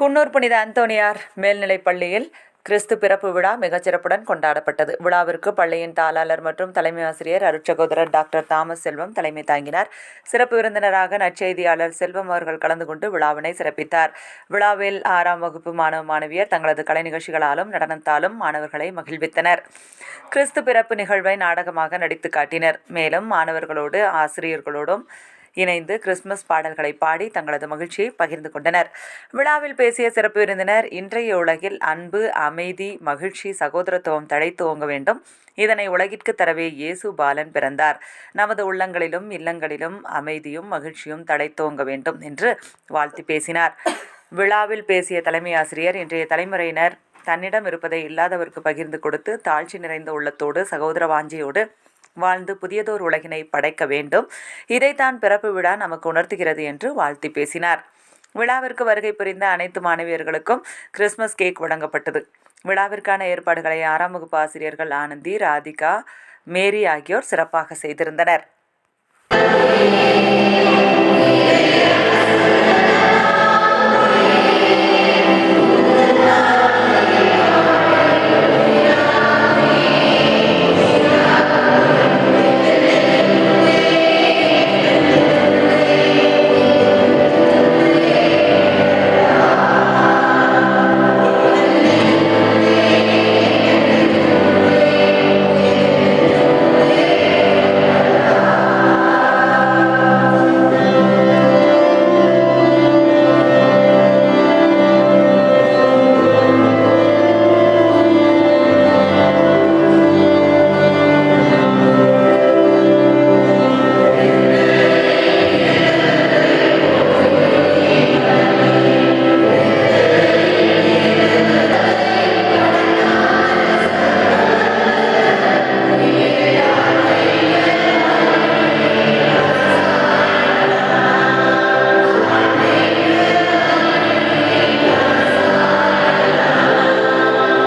குன்னூர் புனித அந்தோனியார் மேல்நிலைப் பள்ளியில் கிறிஸ்து பிறப்பு விழா மிகச்சிறப்புடன் கொண்டாடப்பட்டது. விழாவிற்கு பள்ளியின் தாளாளர் மற்றும் தலைமை ஆசிரியர் அருட்சகோதரர் டாக்டர் தாமஸ் செல்வம் தலைமை தாங்கினார். சிறப்பு விருந்தினராக நற்செய்தியாளர் செல்வம் அவர்கள் கலந்து கொண்டு விழாவினை சிறப்பித்தார். விழாவில் ஆறாம் வகுப்பு மாணவ மாணவியர் தங்களது கலை நிகழ்ச்சிகளாலும் நடனத்தாலும் மாணவர்களை மகிழ்வித்தனர். கிறிஸ்து பிறப்பு நிகழ்வை நாடகமாக நடித்து காட்டினர். மேலும் மாணவர்களோடு ஆசிரியர்களோடும் இணைந்து கிறிஸ்துமஸ் பாடல்களை பாடி தங்களது மகிழ்ச்சியை பகிர்ந்து கொண்டனர். விழாவில் பேசிய சிறப்பு விருந்தினர் இன்றைய உலகில் அன்பு அமைதி மகிழ்ச்சி சகோதரத்துவம் தழைத்துவங்க வேண்டும். இதனை உலகிற்கு தரவே இயேசு பாலன் பிறந்தார். நமது உள்ளங்களிலும் இல்லங்களிலும் அமைதியும் மகிழ்ச்சியும் தழைத்தோங்க வேண்டும் என்று வாழ்த்தி பேசினார். விழாவில் பேசிய தலைமை ஆசிரியர் இன்றைய தலைமுறையினர் தன்னிடம் இருப்பதை இல்லாதவருக்கு பகிர்ந்து கொடுத்து தாழ்ச்சி நிறைந்த உள்ளத்தோடு சகோதர வாஞ்சியோடு வாழ்ந்து புதியதோர் உலகினை படைக்க வேண்டும். இதைத்தான் பிறப்பு விழா நமக்கு உணர்த்துகிறது என்று வாழ்த்தி பேசினார். விழாவிற்கு வருகை புரிந்த அனைத்து மாணவியர்களுக்கும் கிறிஸ்மஸ் கேக் வழங்கப்பட்டது. விழாவிற்கான ஏற்பாடுகளை ஆறாம் வகுப்பு ஆசிரியர்கள் ஆனந்தி ராதிகா மேரி ஆகியோர் சிறப்பாக செய்திருந்தனர்.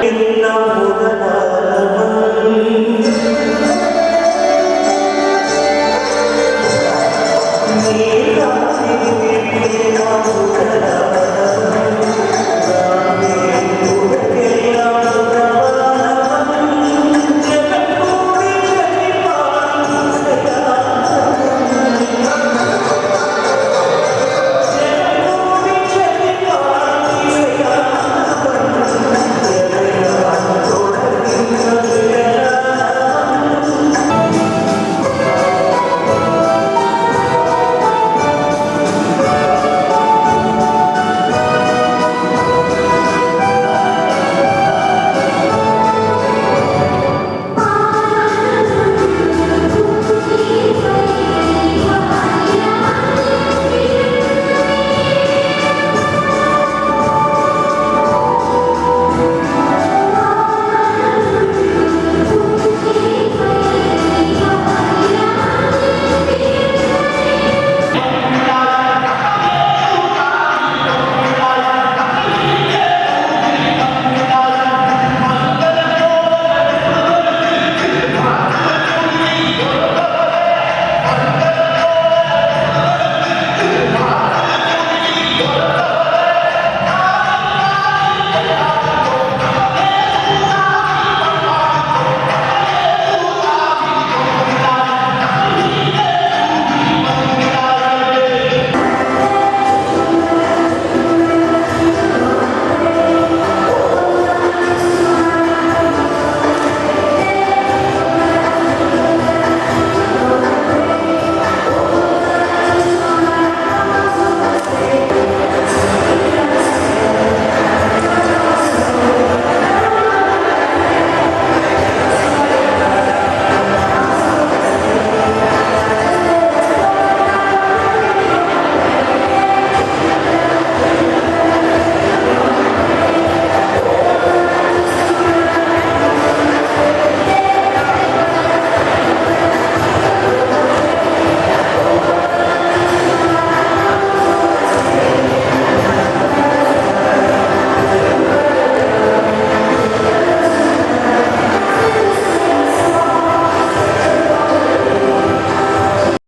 إنه هدى